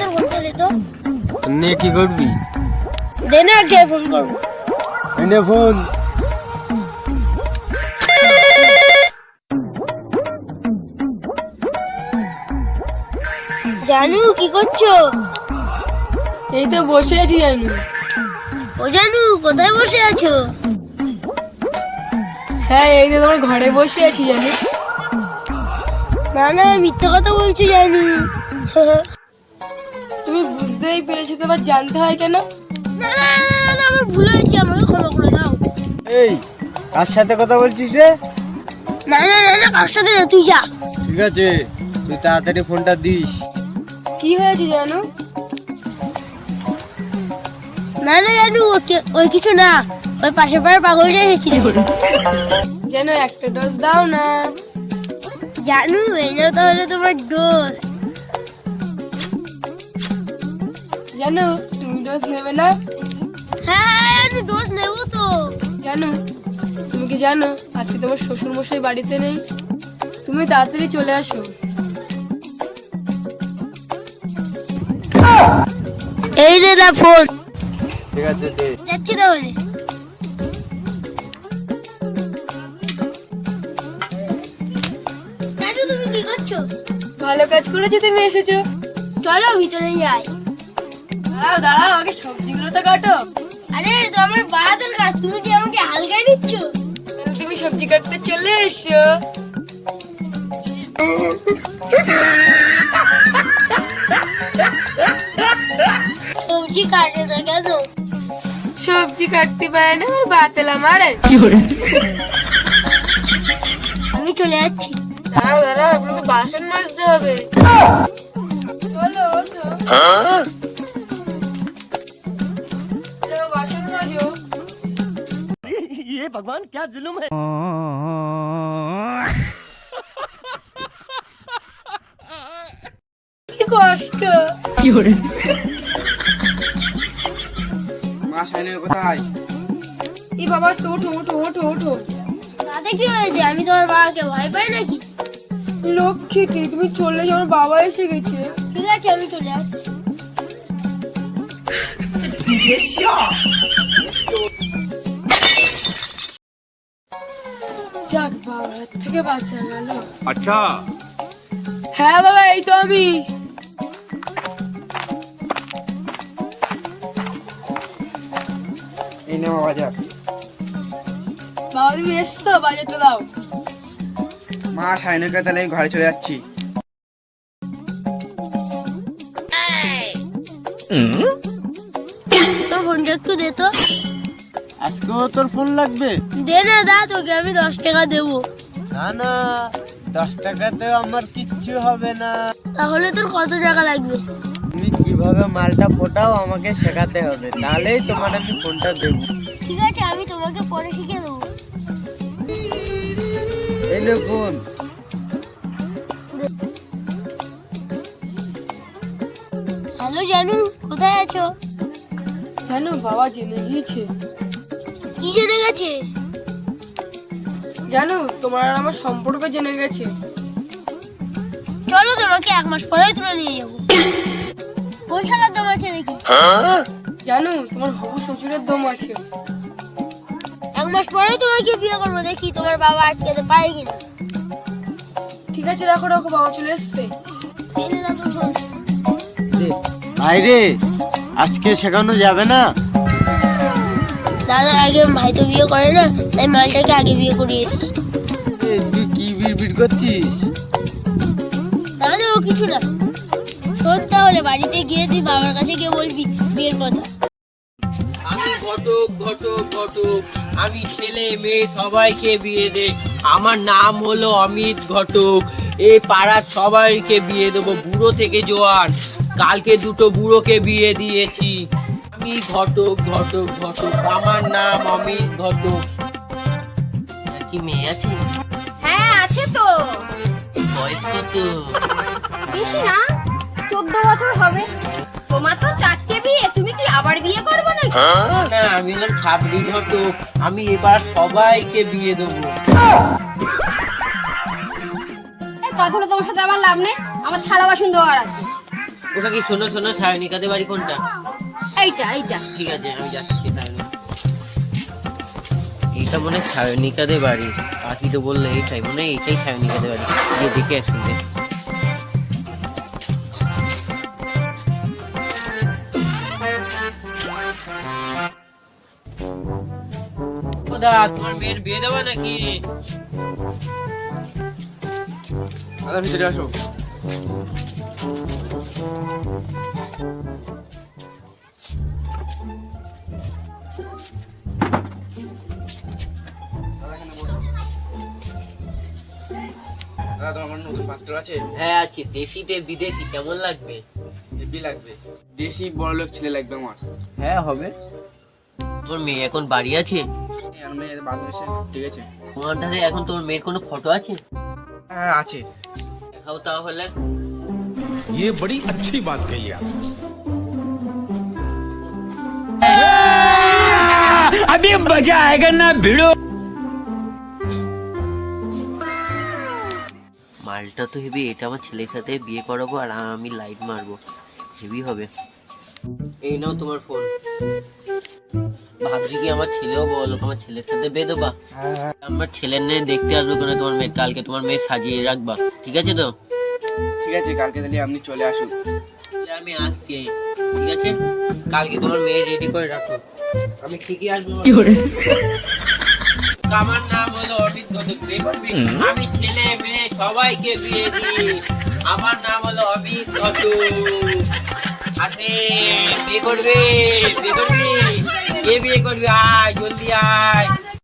তোর ফোনটা দে তো? নিয়ে কি করবি? দে না কে ফোন করব? এনে ফোন জানু কি করছ? এই তো বসে আছি জানু। ও জানু কোথায় বসে আছো? হ্যাঁ এই তো তোমার ঘরে বসে আছি জানু। না না মিথ্যা কথা বলছো জানু। বুঝতেই পেরেছ তো আবার জানতে হয় কেন? না না না, না, না, আমার ভুল হয়েছে আমাকে ক্ষমা করে দাও। এই কার সাথে কথা বলছিস রে? না না না না কার সাথে না তুই যা। ঠিক আছে তুই তাড়াতাড়ি ফোনটা দিস। কি হয়েছে জানু? না না জানু ও কে- ওই কিছু না ওই পাশে পাড়ার পাগলটা এসেছিল। যেন একটা ডোজ দাও না। জানু এই নাও তাহলে তোমার ডোজ জানু তুমি ডোজ নেবে না? হ্যাঁ আমি ডোজ নেব তো। জানো তুমি কি জানো আজকে তোমার শ্বশুর মশাই বাড়িতে নেই? তুমি তাড়াতাড়ি চলে আসো। এই রে না ফোন ঠিক আছে দে। যাচ্ছি তাহলে। ভালো কাজ করেছ তুমি এসেছ। চলো ভিতরে যাই। দাঁড়াও দাঁড়াও আগে সবজিগুলো তো কাটো। আরে তো আমার বাড়াতের কাজ তুমি কি আমাকে হালকা নিচ্ছ তুমি সবজি কাটতে চলে এসো। সবজি কাটে না কেন? সবজি কাটতে পারে না আমার বাতেলা মারে। আমি চলে যাচ্ছি। দাঁড়াও দাঁড়াও আপনাকে বাসন মাজতে হবে। চলো কি কষ্ট? মা সাইনের কোথায় এই বাবা ওঠো ওঠো ওঠো ওঠো। তাতে কি হয়েছে? আমি তোমার বাবাকে ভয় পাই নাকি? লক্ষ্মী লক্ষ্মীটি তুমি চলে যাও আমার বাবা এসে গেছে। ঠিক আছে আমি চলে যাচ্ছি থেকে বাঁচা গেল আচ্ছা। হ্যাঁ বাবা এই তো আমি। এই নে বাজার। বাবা তুমি এসছো বাজারটা দাও। মা সাইনের কাছে তাহলে আমি ঘরে চলে যাচ্ছি। তোর ফোনটা একটু দে তো। আজকেও তোর ফোন লাগবে? দে না দা তোকে আমি দশ টাকা দেবো। না না দশ টাকাতে আমার কিচ্ছু হবে না। তাহলে তোর কত টাকা লাগবে? তুমি কীভাবে মালটা ফোটাও আমাকে শেখাতে হবে। তাহলেই তোমার আমি ফোনটা দেবো। ঠিক আছে আমি তোমাকে পরে শিখে দেবো। এই নে ফোন। হ্যালো জানু কোথায় আছো? জানো বাবা জেনে গিয়েছে। কি জেনে গেছে জানো তোমার আর আমার সম্পর্ক জেনে গেছে। চলো তোমাকে এক মাস পরে তুলে নিয়ে যাব। কোন সালার দাম আছে দেখি? জানো তোমার হবু শ্বশুরের দম আছে। এক মাস পরে তোমাকে বিয়ে করব দেখি তোমার বাবা আটকাতে পারে কিনা। ঠিক আছে রাখো রাখো বাবা চলে এসছে। ভাইরে আজকে শেখানো যাবে না? দাদার আগে ভাই তো বিয়ে করে না তাই মালটাকে আগে বিয়ে করিয়ে দিস তুই কি বিড়বিড় করছিস? দাদা ও কিছু না। শোন তাহলে বাড়িতে গিয়ে তুই বাবার কাছে গিয়ে বলবি বিয়ের কথা। আমি ঘটক ঘটক ঘটক আমি ছেলে মেয়ে সবাইকে বিয়ে দে আমার নাম হলো অমিত ঘটক। এই পাড়ার সবাইকে বিয়ে দেবো বুড়ো থেকে জোয়ান। কালকে দুটো বুড়োকে বিয়ে দিয়েছি। আমি ঘটক ঘটক ঘটক। আমার নাম অমিত ঘটক। কি মেয়ে আছে? হ্যাঁ আছে তো। বয়স কত? বেশি না চোদ্দ বছর হবে। তোমার তো চারটে বিয়ে তুমি কি আবার বিয়ে করবে না না আমি হলাম ছাবড়ি ঘটক। আমি এবার সবাইকে বিয়ে দেবো। কথা হলো তোমার সাথে আমার লাভ নেই। আমার থালা বাসন দেওয়ার আছে। ওটা কি শোনো শোনো সায়নিকাদের বাড়ি কোনটা? এইটা এইটা। ঠিক আছে আমি যাচ্ছি সায়নিকা এইটা মনে সায়নিকাদের বাড়ি। পাখি তো বলল এইটাই মনে হয় এইটাই সায়নিকাদের বাড়ি। গিয়ে দেখে আসুন যে। খোদা তোমার মেয়ের বিয়ে দেবো নাকি? ভিতরে আসো। দাদা তোমার নতুন পাত্র আছে হ্যাঁ আছে দেশিতে বিদেশি কেমন লাগবে হেভি লাগবে দেশি বড় লোক ছেলে লাগবে আমার হ্যাঁ হবে তোর মেয়ে এখন বাড়ি আছে আমি বাংলাদেশে ঠিক আছে তোমার ধারে এখন তোর মেয়ের কোনো ফটো আছে হ্যাঁ আছে দেখাও তাহলে ये बड़ी अच्छी बात कही आप अभी मजा आएगा ना भिड़ो মালটা তো হেভি এটা আমার ছেলের সাথে বিয়ে করাবো আর আমি লাইট মারবো হেভি হবে এই নাও তোমার ফোন ভাবছি কি আমার ছেলেও বলো আমার ছেলের সাথে বিয়ে দেবা আমার ছেলের নিয়ে দেখতে আসবো কেন তোমার মেয়ের কালকে তোমার মেয়ের সাজিয়ে রাখবা ঠিক আছে তো ঠিক আছে কালকে তাহলে আপনি চলে আসুন তাহলে আমি আসছি ঠিক আছে কালকে তোমার মেয়ে রেডি করে রাখো আমি ঠিকই আসব আমার নাম হলো অমিত ঘটক বিয়ে করবি আমি ছেলে মেয়ে সবাইকে বিয়ে দিই। আমার নাম হলো অমিত ঘটক আসে বিয়ে করবে বিয়ে করবি। কে বিয়ে করবি? আয় জলদি আয়।